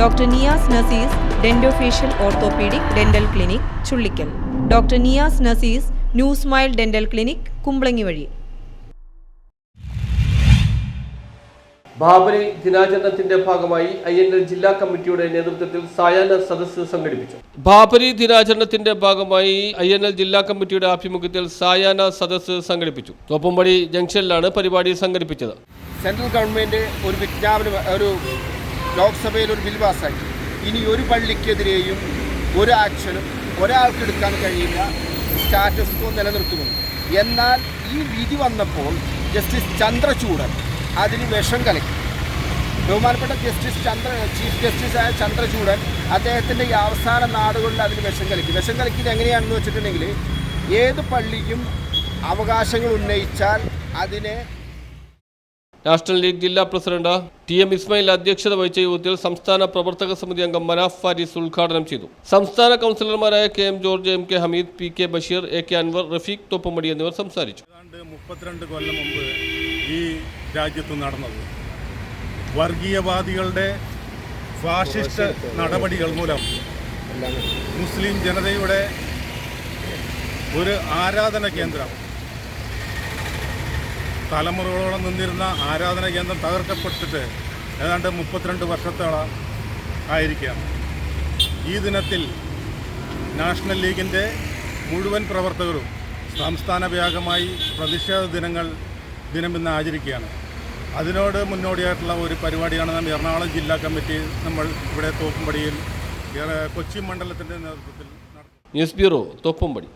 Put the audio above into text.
Doctor Niyas Nasees dentofacial orthopaedic dental clinic Chullikkal. Doctor Niyas Nasees new smile dental clinic Kumbalangi വഴി. ബാബരി ദിനാചരണത്തിന്റെ ഭാഗമായി I N L ജില്ലാ കമ്മിറ്റിയുടെ നേതൃത്വത്തിൽ സായാഹ്ന സദസ്സ് സംഘടിപ്പിച്ചു. ബാബരി ദിനാചരണത്തിന്റെ ഭാഗമായി ഐ എൻ എൽ ജില്ലാ കമ്മിറ്റിയുടെ ആഭിമുഖ്യത്തിൽ സായാഹ്ന സദസ്സ് സംഘടിപ്പിച്ചു. തോപ്പുംപടി ജംഗ്ഷനിലാണ് പരിപാടി സംഘടിപ്പിച്ചത്. സെൻട്രൽ ഗവൺമെന്റ് ഒരു വിജ്ഞാപനം ഒരു ലോക്സഭയിൽ ഒരു ബിൽ പാസ്സാക്കി ഇനി ഒരു പള്ളിക്കെതിരെയും ഒരു ആക്ഷനും ഒരാൾക്ക് എടുക്കാൻ കഴിയില്ല. സ്റ്റാറ്റസ് കോ നിലനിർത്തുമെന്ന് എന്നാൽ ഈ വിധി വന്നപ്പോൾ ജസ്റ്റിസ് ചന്ദ്രചൂഡൻ അതിന് വിഷം കലക്കി. ബഹുമാനപ്പെട്ട ജസ്റ്റിസ് ചന്ദ്ര ചീഫ് ജസ്റ്റിസായ ചന്ദ്രചൂഡൻ അദ്ദേഹത്തിന്റെ ഈ അവസാന നാടുകളിൽ അതിന് വിഷം കലക്കി. വിഷം കലക്കിയത് എങ്ങനെയാണെന്ന് വെച്ചിട്ടുണ്ടെങ്കിൽ ഏത് പള്ളിയും അവകാശങ്ങൾ ഉന്നയിച്ചാൽ അതിനെ നാഷണൽ ലീഗ് ജില്ലാ പ്രസിഡന്റ് ടി എം ഇസ്മയിൽ അധ്യക്ഷത വഹിച്ച യോഗത്തിൽ സംസ്ഥാന പ്രവർത്തക സമിതി അംഗം മനാഫ് ഫാരിസ് ഉദ്ഘാടനം ചെയ്തു. സംസ്ഥാന കൗൺസിലർമാരായ K M George M K Hameed P K Basheer A K Anwar Rafeeq Thoppumadi എന്നിവർ സംസാരിച്ചു. മുപ്പത്തിരണ്ട് കൊല്ലം മുമ്പ് ഈ രാജ്യത്ത് നടന്നത്. വർഗീയവാദികളുടെ ഫാഷിസ്റ്റ് നടപടികൾ മൂലം മുസ്ലിം ജനതയുടെ ഒരു ആരാധന കേന്ദ്രം തലമുറകളോളം നിന്നിരുന്ന ആരാധന കേന്ദ്രം തകർക്കപ്പെട്ടിട്ട് ഏതാണ്ട് മുപ്പത്തിരണ്ട് വർഷത്തോളം ആയിരിക്കുകയാണ്. ഈ ദിനത്തിൽ നാഷണൽ ലീഗിന്റെ മുഴുവൻ പ്രവർത്തകരും സംസ്ഥാന വ്യാപകമായി പ്രതിഷേധ ദിനങ്ങൾ ദിനം ഇന്ന് ആചരിക്കുകയാണ്. അതിനോട് മുന്നോടിയായിട്ടുള്ള ഒരു പരിപാടിയാണ് നാം എറണാകുളം ജില്ലാ കമ്മിറ്റി നമ്മൾ ഇവിടെ തോപ്പുംപടിയിൽ കൊച്ചി മണ്ഡലത്തിന്റെ നേതൃത്വത്തിൽ ന്യൂസ് ബ്യൂറോ തോപ്പുംപടി.